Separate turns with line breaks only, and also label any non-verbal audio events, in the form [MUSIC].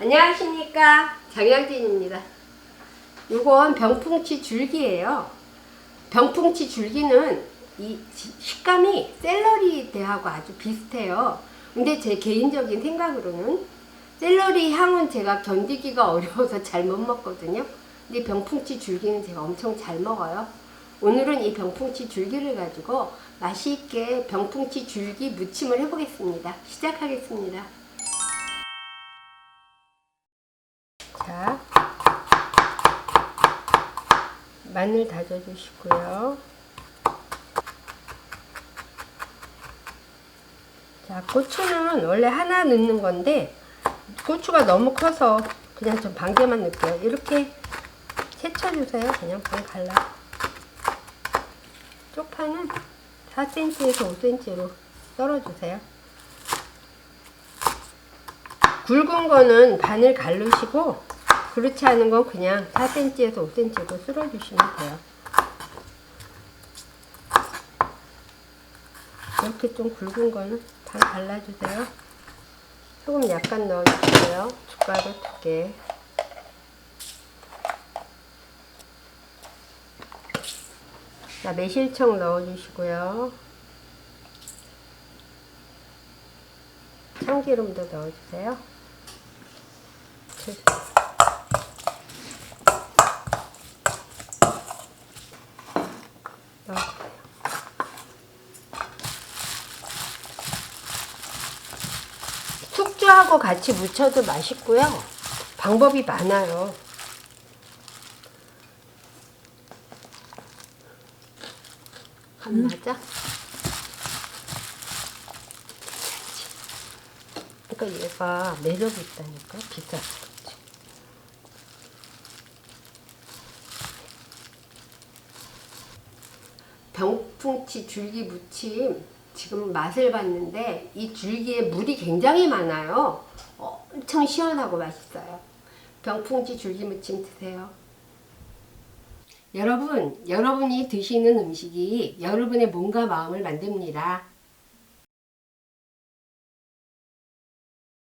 안녕하십니까 장영진입니다. 요건 병풍치 줄기예요. 병풍치 줄기는 이 지- 식감이 샐러리 대하고 아주 비슷해요. 근데 제 개인적인 생각으로는 샐러리 향은 제가 견디기가 [LAUGHS] 어려워서 잘 못 먹거든요. 근데 병풍치 줄기는 제가 엄청 잘 먹어요. 오늘은 이 병풍치 줄기를 가지고 맛있게 병풍치 줄기 무침을 해보겠습니다. 시작하겠습니다. 마늘 다져주시고요. 자, 고추는 원래 하나 넣는 건데 고추가 너무 커서 그냥 좀 반 개만 넣을게요. 이렇게 채쳐주세요. 그냥 반 갈라. 쪽파는 4cm에서 5cm로 썰어주세요. 굵은 거는 반을 갈르시고 그렇지 않은 건 그냥 4cm에서 5cm로 쓸어주시면 돼요. 이렇게 좀 굵은 거는 반 갈라주세요. 소금 약간 넣어주세요. 숟가루 두 개. 자, 매실청 넣어주시고요. 참기름도 넣어주세요. 넣어주세요. 숙주하고 같이 무쳐도 맛있고요. 방법이 많아요. 안 맞아? 그러니까 얘가 매력이 있다니까 비싸서 그렇지. 병풍치 줄기 무침 지금 맛을 봤는데 이 줄기에 물이 굉장히 많아요. 엄청 시원하고 맛있어요. 병풍치 줄기 무침 드세요. 여러분, 여러분이 드시는 음식이 여러분의 몸과 마음을 만듭니다.